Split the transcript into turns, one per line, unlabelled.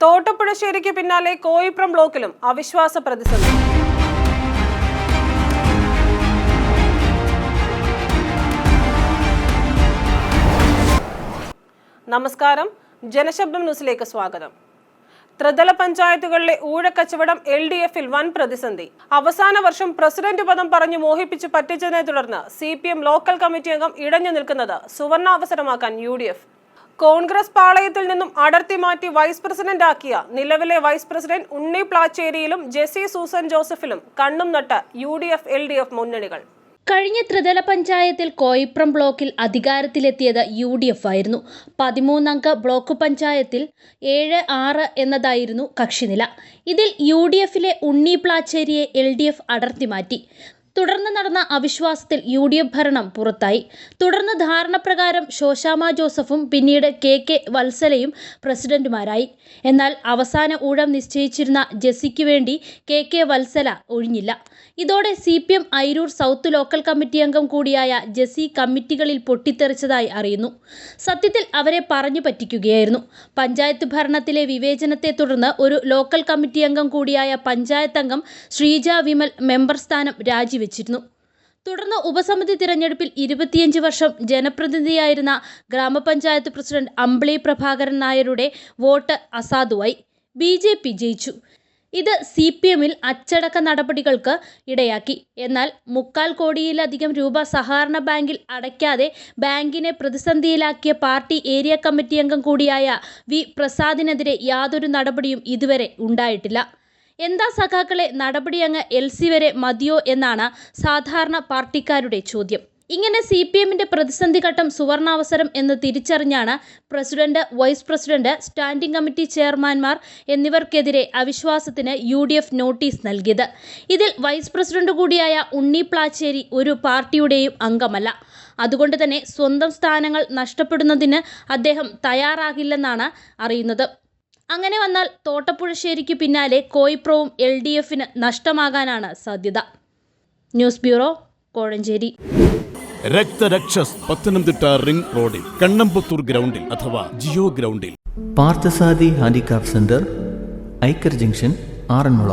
തോട്ടപ്പുഴശ്ശേരിക്ക് പിന്നാലെ കോയിപ്രം ബ്ലോക്കിലും അവിശ്വാസ പ്രതിസന്ധി. നമസ്കാരം. ജനശബ്ദം ന്യൂസിലേക്ക് സ്വാഗതം. ത്രിതല പഞ്ചായത്തുകളിലെ ഊഴക്കച്ചവടം എൽ ഡി എഫിൽ വൻ പ്രതിസന്ധി. അവസാന വർഷം പ്രസിഡന്റ് പദം പറഞ്ഞു മോഹിപ്പിച്ച് പറ്റിച്ചതിനെ തുടർന്ന് C P M local committee അംഗം ഇടഞ്ഞു നിൽക്കുന്നത് സുവർണാവസരമാക്കാൻ യു ഡി എഫ്. കോൺഗ്രസ് പാളയത്തിൽ നിന്നും അടർത്തി മാറ്റി വൈസ് പ്രസിഡന്റ് ആക്കിയ നിലവിലെ വൈസ് പ്രസിഡന്റ് ഉണ്ണി പ്ലാച്ചേരിയിലും ജെസി സൂസൻ ജോസഫിലും കണ്ണും നട്ട് U D F L D F മുന്നണികൾ.
കഴിഞ്ഞ ത്രിതല പഞ്ചായത്തിൽ കോയിപ്രം ബ്ലോക്കിൽ അധികാരത്തിലെത്തിയത് യു ഡി എഫ് ആയിരുന്നു. പതിമൂന്നംഗ ബ്ലോക്ക് പഞ്ചായത്തിൽ ഏഴ് ആറ് എന്നതായിരുന്നു കക്ഷിനില. ഇതിൽ യു ഡി എഫിലെ ഉണ്ണി പ്ലാച്ചേരിയെ എൽ ഡി എഫ് അടർത്തി മാറ്റി. തുടർന്ന് നടന്ന അവിശ്വാസത്തിൽ യു ഡി എഫ് ഭരണം പുറത്തായി. തുടർന്ന് ധാരണപ്രകാരം ശോശാമ ജോസഫും പിന്നീട് കെ കെ വത്സലയും പ്രസിഡന്റുമാരായി. എന്നാൽ അവസാന ഊഴം നിശ്ചയിച്ചിരുന്ന ജെസിക്ക് വേണ്ടി കെ കെ വത്സല ഒഴിഞ്ഞില്ല. ഇതോടെ C P M Airoor south local committee അംഗം കൂടിയായ ജെസി കമ്മിറ്റികളിൽ പൊട്ടിത്തെറിച്ചതായി അറിയുന്നു. സത്യത്തിൽ അവരെ പറഞ്ഞു പറ്റിക്കുകയായിരുന്നു. പഞ്ചായത്ത് ഭരണത്തിലെ വിവേചനത്തെ തുടർന്ന് ഒരു ലോക്കൽ കമ്മിറ്റി അംഗം കൂടിയായ പഞ്ചായത്ത് അംഗം ശ്രീജ വിമൽ മെമ്പർ സ്ഥാനം രാജിവെച്ചിരുന്നു തുടർന്ന് ഉപസമിതി തിരഞ്ഞെടുപ്പിൽ ഇരുപത്തിയഞ്ച് വർഷം ജനപ്രതിനിധിയായിരുന്ന ഗ്രാമപഞ്ചായത്ത് പ്രസിഡന്റ് അമ്പിളി പ്രഭാകരൻ നായരുടെ വോട്ട് അസാധുവായി. ബി ജെ പി ജയിച്ചു. ഇത് സി പി എമ്മിൽ അച്ചടക്ക നടപടികൾക്ക് ഇടയാക്കി. എന്നാൽ മുക്കാൽ കോടിയിലധികം രൂപ സഹകരണ ബാങ്കിൽ അടയ്ക്കാതെ ബാങ്കിനെ പ്രതിസന്ധിയിലാക്കിയ പാർട്ടി ഏരിയ കമ്മിറ്റി അംഗം കൂടിയായ വി പ്രസാദിനെതിരെ യാതൊരു നടപടിയും ഇതുവരെ ഉണ്ടായിട്ടില്ല. എന്താ സഖാക്കളെ നടപടി അങ്ങ് എൽ സി വരെ മതിയോ എന്നാണ് സാധാരണ പാർട്ടിക്കാരുടെ ചോദ്യം. ഇങ്ങനെ സി പി എമ്മിന്റെ പ്രതിസന്ധി ഘട്ടം സുവർണാവസരം എന്ന് തിരിച്ചറിഞ്ഞാണ് president vice president standing committee ചെയർമാൻമാർ എന്നിവർക്കെതിരെ അവിശ്വാസത്തിന് യു നോട്ടീസ് നൽകിയത്. ഇതിൽ വൈസ് പ്രസിഡന്റ് കൂടിയായ ഉണ്ണി പ്ലാച്ചേരി ഒരു പാർട്ടിയുടെയും അംഗമല്ല. അതുകൊണ്ട് തന്നെ സ്വന്തം സ്ഥാനങ്ങൾ നഷ്ടപ്പെടുന്നതിന് അദ്ദേഹം തയ്യാറാകില്ലെന്നാണ് അറിയുന്നത്. അങ്ങനെ വന്നാൽ തോട്ടപ്പുഴശ്ശേരിക്ക് പിന്നാലെ കോയിപ്രവും എൽ ഡി എഫിന് നഷ്ടമാകാനാണ് സാധ്യത. News bureau Kozhencherry.
രക്തരക്ഷസ് Pathanamthitta ring റോഡിൽ കണ്ണമ്പത്തൂർ ഗ്രൗണ്ടിൽ അഥവാ ജിയോ ഗ്രൗണ്ടിൽ.
പാർത്ഥസാദി ഹാൻഡിക്രാഫ്റ്റ് സെന്റർ ഐക്കർ ജംഗ്ഷൻ ആറന്മുള.